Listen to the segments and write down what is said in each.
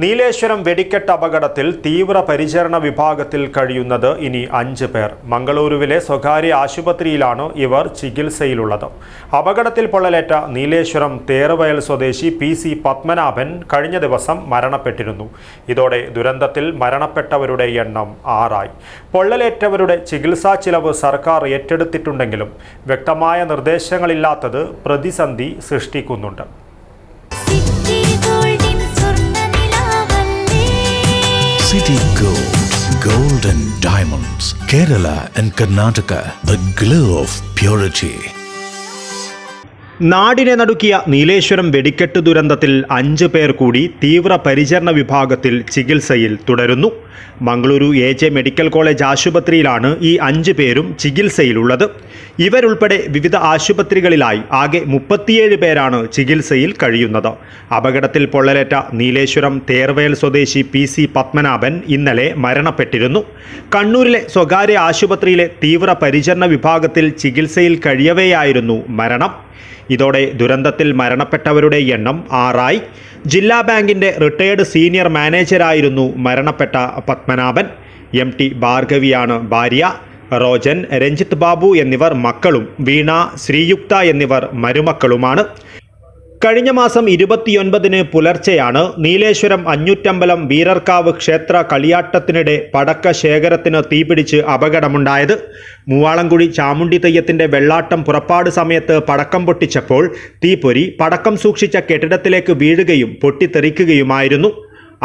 നീലേശ്വരം വെടിക്കെട്ട് അപകടത്തിൽ തീവ്ര പരിചരണ വിഭാഗത്തിൽ കഴിയുന്നത് ഇനി അഞ്ച് പേർ. മംഗളൂരുവിലെ സ്വകാര്യ ആശുപത്രിയിലാണ് ഇവർ ചികിത്സയിലുള്ളത്. അപകടത്തിൽ പൊള്ളലേറ്റ നീലേശ്വരം തേറുവയൽ സ്വദേശി പി സി പത്മനാഭൻ കഴിഞ്ഞ ദിവസം മരണപ്പെട്ടിരുന്നു. ഇതോടെ ദുരന്തത്തിൽ മരണപ്പെട്ടവരുടെ എണ്ണം ആറായി. പൊള്ളലേറ്റവരുടെ ചികിത്സാ ചിലവ് സർക്കാർ ഏറ്റെടുത്തിട്ടുണ്ടെങ്കിലും വ്യക്തമായ നിർദ്ദേശങ്ങളില്ലാത്തത് പ്രതിസന്ധി സൃഷ്ടിക്കുന്നുണ്ട്. Gold and Diamonds, Kerala and Karnataka, the glow of purity. നാടിനെ നടുക്കിയ നീലേശ്വരം വെടിക്കെട്ട് ദുരന്തത്തിൽ അഞ്ച് പേർ കൂടി തീവ്ര പരിചരണ വിഭാഗത്തിൽ ചികിത്സയിൽ തുടരുന്നു Mangaluru A J medical college ആശുപത്രിയിലാണ് ഈ അഞ്ച് പേരും ചികിത്സയിലുള്ളത് ഇവരുൾപ്പെടെ വിവിധ ആശുപത്രികളിലായി ആകെ മുപ്പത്തിയേഴ് പേരാണ് ചികിത്സയിൽ കഴിയുന്നത്. അപകടത്തിൽ പൊള്ളലേറ്റ നീലേശ്വരം തേർവേൽ സ്വദേശി പി സി പത്മനാഭൻ ഇന്നലെ മരണപ്പെട്ടിരുന്നു. കണ്ണൂരിലെ സ്വകാര്യ ആശുപത്രിയിലെ തീവ്ര പരിചരണ വിഭാഗത്തിൽ ചികിത്സയിൽ കഴിയവെയായിരുന്നു മരണം. ഇതോടെ ദുരന്തത്തിൽ മരണപ്പെട്ടവരുടെ എണ്ണം ആറായി. ജില്ലാ ബാങ്കിന്റെ റിട്ടയേർഡ് സീനിയർ മാനേജരായിരുന്നു മരണപ്പെട്ട പത്മനാഭൻ. എം ടി ഭാർഗവിയാണ് ഭാര്യ. റോജൻ രഞ്ജിത്ത് ബാബു എന്നിവർ മക്കളും വീണ ശ്രീയുക്ത എന്നിവർ മരുമക്കളുമാണ്. കഴിഞ്ഞ മാസം ഇരുപത്തിയൊൻപതിന് പുലർച്ചെയാണ് നീലേശ്വരം അഞ്ഞൂറ്റമ്പലം വീരർക്കാവ് ക്ഷേത്ര കളിയാട്ടത്തിനിടെ പടക്ക ശേഖരത്തിന് തീപിടിച്ച് അപകടമുണ്ടായത്. മൂവാളംകുഴി ചാമുണ്ടി തെയ്യത്തിന്റെ വെള്ളാട്ടം പുറപ്പാട് സമയത്ത് പടക്കം പൊട്ടിച്ചപ്പോൾ തീപൊരി പടക്കം സൂക്ഷിച്ച കെട്ടിടത്തിലേക്ക് വീഴുകയും പൊട്ടിത്തെറിക്കുകയുമായിരുന്നു.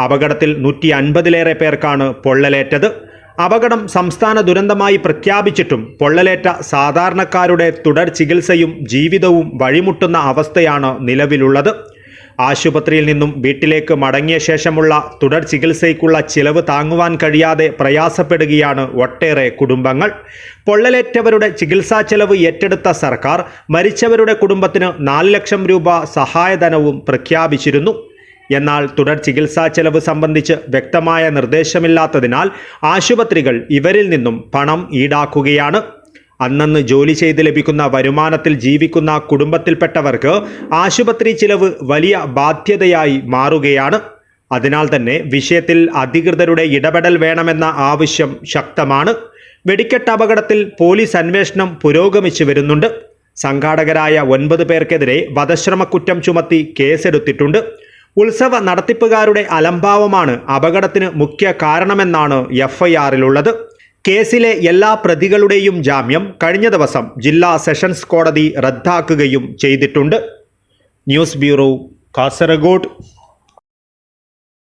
അപകടത്തിൽ നൂറ്റി അൻപതിലേറെ പേർക്കാണ് പൊള്ളലേറ്റത്. അപകടം സംസ്ഥാന ദുരന്തമായി പ്രഖ്യാപിച്ചിട്ടും പൊള്ളലേറ്റ സാധാരണക്കാരുടെ തുടർ ചികിത്സയും ജീവിതവും വഴിമുട്ടുന്ന അവസ്ഥയാണ് നിലവിലുള്ളത്. ആശുപത്രിയിൽ നിന്നും വീട്ടിലേക്ക് മടങ്ങിയ ശേഷമുള്ള തുടർ ചികിത്സയ്ക്കുള്ള ചിലവ് താങ്ങുവാൻ കഴിയാതെ പ്രയാസപ്പെടുകയാണ് ഒട്ടേറെ കുടുംബങ്ങൾ. പൊള്ളലേറ്റവരുടെ ചികിത്സാ ചെലവ് ഏറ്റെടുത്ത സർക്കാർ മരിച്ചവരുടെ കുടുംബത്തിന് നാല് ലക്ഷം രൂപ സഹായധനവും പ്രഖ്യാപിച്ചിരുന്നു. എന്നാൽ തുടർ ചികിത്സാ ചെലവ് സംബന്ധിച്ച് വ്യക്തമായ നിർദ്ദേശമില്ലാത്തതിനാൽ ആശുപത്രികൾ ഇവരിൽ നിന്നും പണം ഈടാക്കുകയാണ്. അന്നന്ന് ജോലി ചെയ്ത് ലഭിക്കുന്ന വരുമാനത്തിൽ ജീവിക്കുന്ന കുടുംബത്തിൽപ്പെട്ടവർക്ക് ആശുപത്രി ചിലവ് വലിയ ബാധ്യതയായി മാറുകയാണ്. അതിനാൽ തന്നെ വിഷയത്തിൽ അധികൃതരുടെ ഇടപെടൽ വേണമെന്ന ആവശ്യം ശക്തമാണ്. വെടിക്കെട്ട് അപകടത്തിൽ പോലീസ് അന്വേഷണം പുരോഗമിച്ചു വരുന്നുണ്ട്. സംഘാടകരായ ഒൻപത് പേർക്കെതിരെ വധശ്രമക്കുറ്റം ചുമത്തി കേസെടുത്തിട്ടുണ്ട്. ഉത്സവ നടത്തിപ്പുകാരുടെ അലംഭാവമാണ് അപകടത്തിന് മുഖ്യ കാരണമെന്നാണ് എഫ് ഐ ആറിലുള്ളത് കേസിലെ എല്ലാ പ്രതികളുടെയും ജാമ്യം കഴിഞ്ഞ ദിവസം ജില്ലാ സെഷൻസ് കോടതി റദ്ദാക്കുകയും ചെയ്തിട്ടുണ്ട്. News bureau Kasaragod.